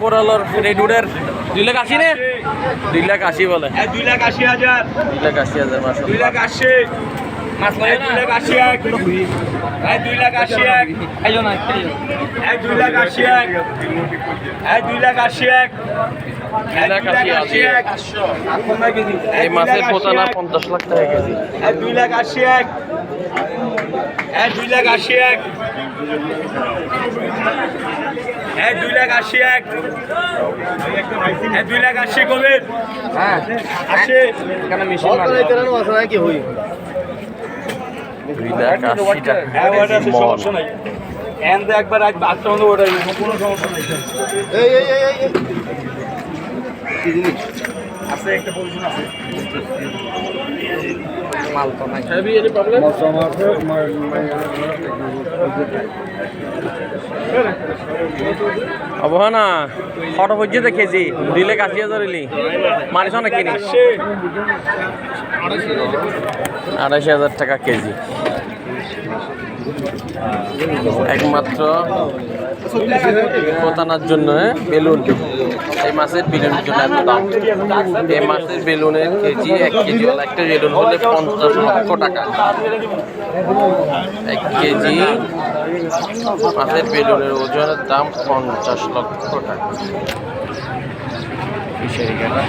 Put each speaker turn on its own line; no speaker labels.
কোরালোর রেডুডের দুই লাখ আশি নে দুই লাখ আশি বলে
দুই লাখ আশি হাজার
দুই লাখ আশি হাজার মাস
দুই লাখ আশি
মাছ
এক দুই লাখ আশি এক দুই লাখ আশি এক এক দুই লাখ আশি এক এক দুই লাখ আশি এক
এই মাছের পোতানা পঞ্চাশ লাখ টাকা কেজি
দুই লাখ আশি এক এক দুই লাখ আশি এক এক দুই লাখ আশি এক। এক দুই লাখ আশি কবে
হ্যাঁ
আশি
এখানে মেশিন দুই লাখ আশি টাকা
হ্যাঁ ওটা একবার রাখবে আটটা মতো ওটাই কোনো সমস্যা নাই। আছে একটা পজিশন আছে।
মাল তো নাই। হ্যাভি এনি প্রবলেম অবহানা কত পর্যন্ত কেজি দুই লাখ আশি হাজার হইলি মারিস না কিনি? আড়াইশো হাজার টাকা কেজি। একমাত্র পোতানার জন্য বেলুন। এই মাছের বেলুনের জন্য এত দাম। এই মাছের বেলুনের কেজি, এক কেজি একটা বেলুন হলে পঞ্চাশ লক্ষ টাকা। এক কেজি মাছের বেলুনের ওজনের দাম পঞ্চাশ লক্ষ টাকা। গেলা